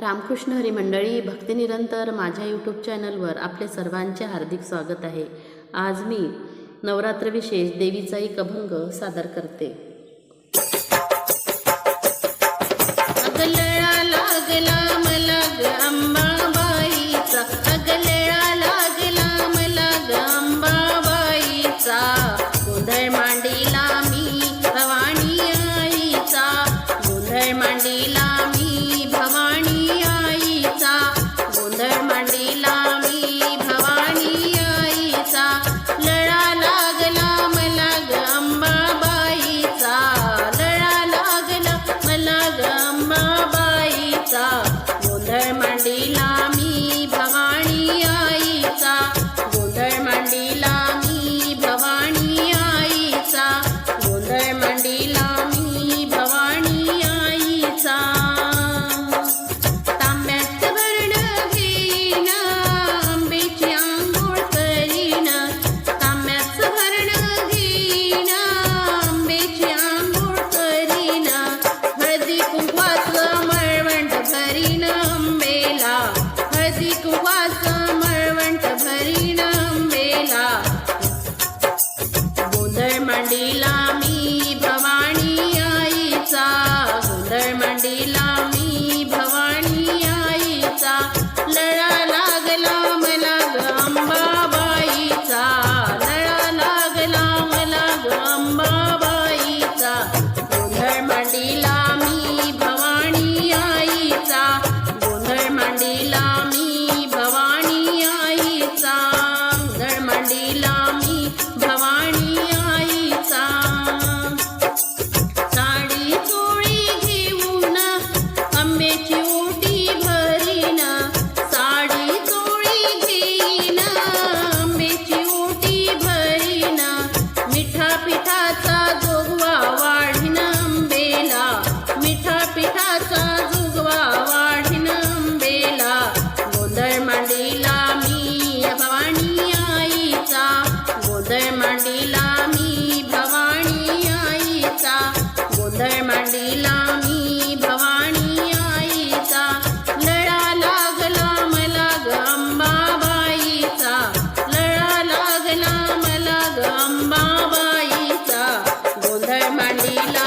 रामकृष्ण हरी मंडळी भक्तिनिरंतर माझ्या यूट्यूब चॅनलवर आपले सर्वांचे हार्दिक स्वागत आहे. आज मी नवरात्रविशेष देवीचा एक अभंग सादर करते. மண்டலா